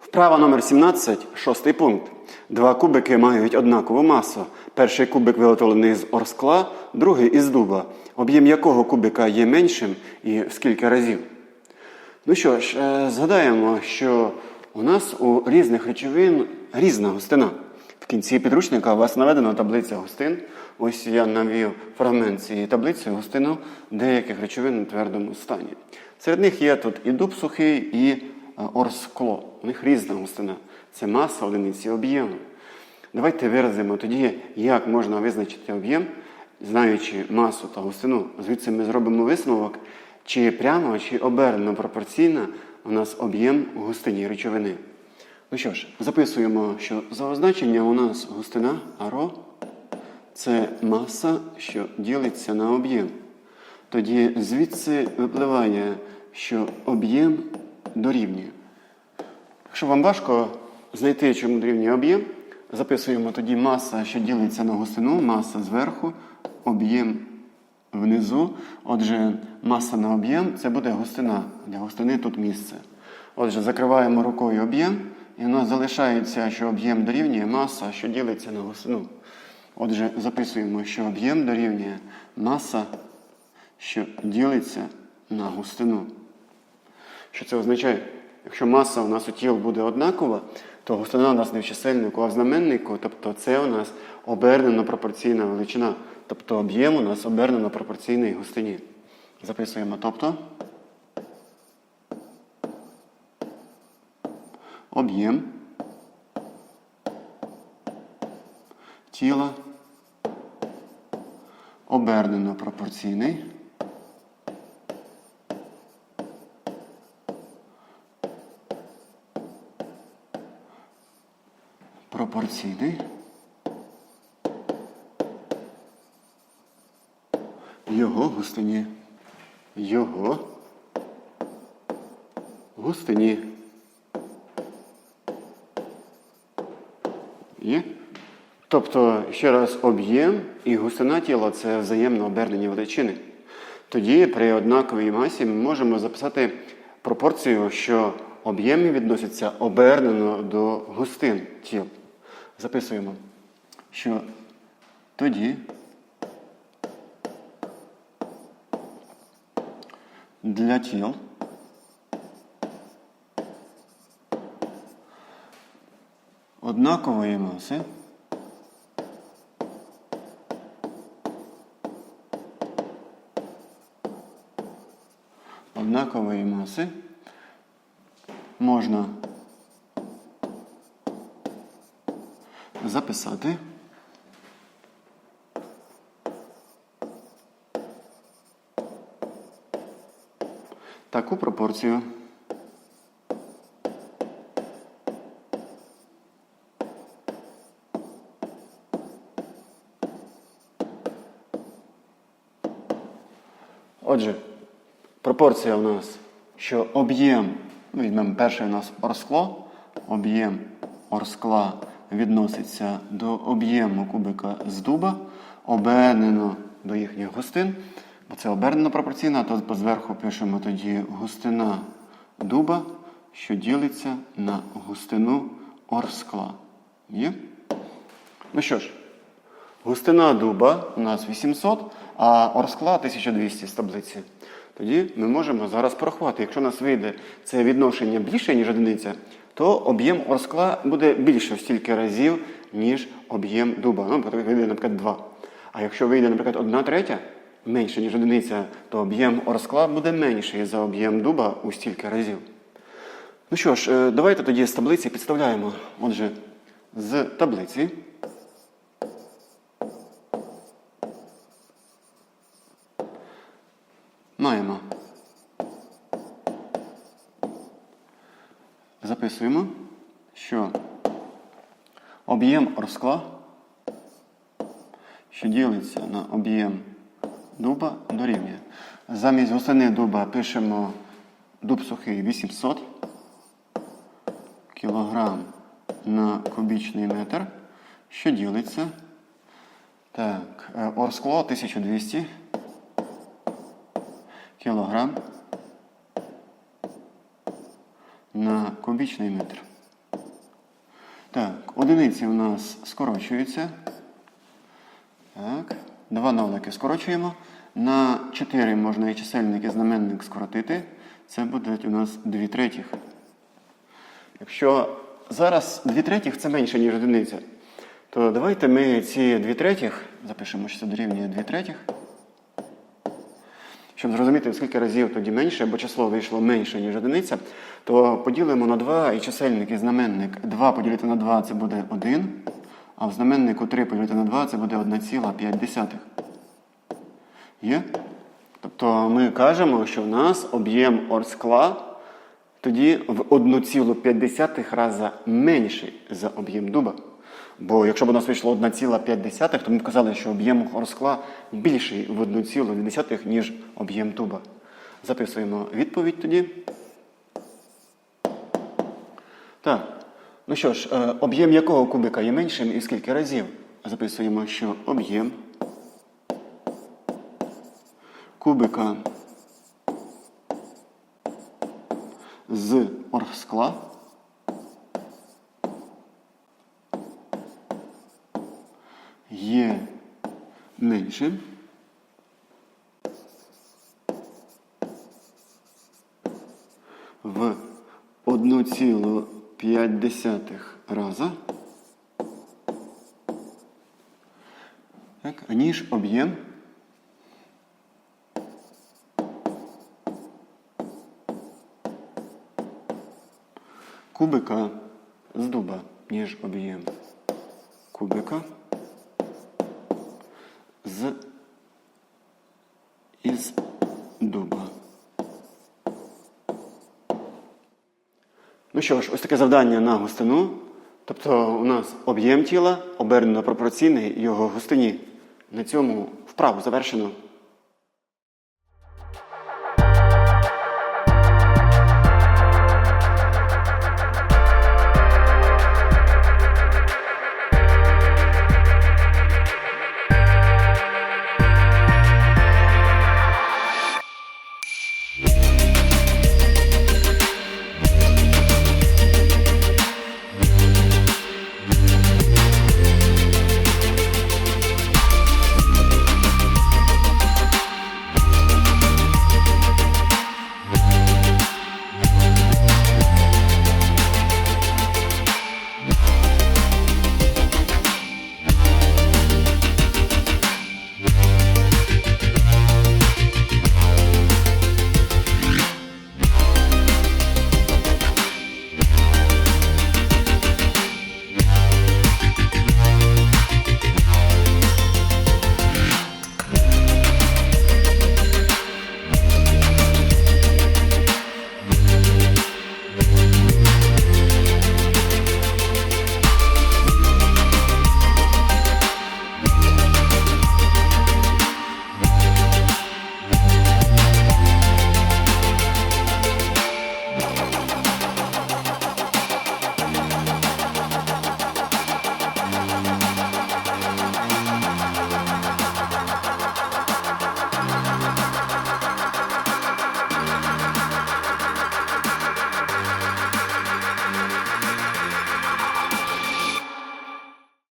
Вправа номер 17, шостий пункт. Два кубики мають однакову масу. Перший кубик виготовлений з орскла, другий із дуба. Об'єм якого кубика є меншим і в скільки разів? Ну що ж, е, згадаємо, що у нас у різних речовин різна густина. В кінці підручника у вас наведена таблиця густин. Ось я навів фрагмент цієї таблиці густину деяких речовин у твердому стані. Серед них є тут і дуб сухий, і орскло. У них різна густина. Це маса одиниці об'єму. Давайте виразимо тоді, як можна визначити об'єм, знаючи масу та густину. Звідси ми зробимо висновок, чи прямо, чи обернено пропорційна у нас об'єм у густині речовини. Ну що ж, записуємо, що за означенням у нас густина ро це маса, що ділиться на об'єм. Тоді звідси випливає, що об'єм дорівнює. Якщо вам важко знайти, чому дорівнює об'єм, записуємо тоді маса, що ділиться на густину, маса зверху, об'єм внизу. Отже, маса на об'єм це буде густина. Для густини тут місце. Отже, закриваємо рукою об'єм, і у нас залишається, що об'єм дорівнює маса, що ділиться на густину. Отже, записуємо, що об'єм дорівнює маса, що ділиться на густину. Що це означає? Якщо маса у нас у тіл буде однакова, то густина у нас не в чисельнику, а в знаменнику, тобто це у нас обернено пропорційна величина. Тобто об'єм у нас обернено пропорційний густині. Записуємо, тобто об'єм тіла обернено пропорційний. Пропорційний. Його густині. Його густині. Є? Тобто, ще раз, об'єм і густина тіла це взаємно обернені величини. Тоді при однаковій масі ми можемо записати пропорцію, що об'єми відносяться обернено до густин тіл. Записуємо, що тоді для тіл однакової маси однакової маси можна записати таку пропорцію. Отже, пропорція у нас, що об'єм, візьмемо перший у нас орскло, об'єм орскла відноситься до об'єму кубика з дуба, обернено до їхніх густин, бо це обернено пропорційна, то зверху пишемо тоді густина дуба, що ділиться на густину орскла. Є? Ну що ж, густина дуба у нас 800, а орскла 1200 з таблиці. Тоді ми можемо зараз порахувати. Якщо у нас вийде це відношення більше, ніж одиниця, то об'єм орскла буде більше в стільки разів, ніж об'єм дуба. Ну, вийде, наприклад, 2. А якщо вийде, наприклад, 1 третя менше, ніж одиниця, то об'єм орскла буде менший за об'єм дуба у стільки разів. Ну що ж, е, давайте тоді з таблиці підставляємо. Отже, з таблиці. Маємо. Записуємо, що об'єм орскла, що ділиться на об'єм дуба, дорівнює. Замість густини дуба пишемо дуб сухий 800 кілограм на кубічний метр, що ділиться. Так, е, орскло 1200 кілограм на кубічний метр. Так, одиниці у нас скорочуються. Так, два нолики скорочуємо. На 4 можна і чисельник, і знаменник скоротити. Це буде у нас 2 третіх. Якщо зараз 2 третіх це менше, ніж одиниця, то давайте ми ці 2 третіх запишемо, що це дорівнює 2 третіх. Щоб зрозуміти, скільки разів тоді менше, бо число вийшло менше, ніж одиниця, то поділимо на 2 і чисельник і знаменник. 2 поділити на 2 це буде 1, а в знаменнику 3 поділити на 2 це буде 1,5. Є? Тобто ми кажемо, що в нас об'єм орскла тоді в 1,5 раза менший за об'єм дуба. Бо якщо б у нас вийшло 1,5, то ми б казали, що об'єм орскла більший в 1,2, ніж об'єм дуба. Записуємо відповідь тоді. Так. Ну що ж, е, об'єм якого кубика є меншим і скільки разів? Записуємо, що об'єм кубика з оргскла є меншим в 1,5 раза, так, ніж об'єм? Кубика з дуба, ніж об'єм. Кубика з із дуба. Ну що ж, ось таке завдання на густину. Тобто у нас об'єм тіла обернено пропорційний його густині. На цьому вправу завершено.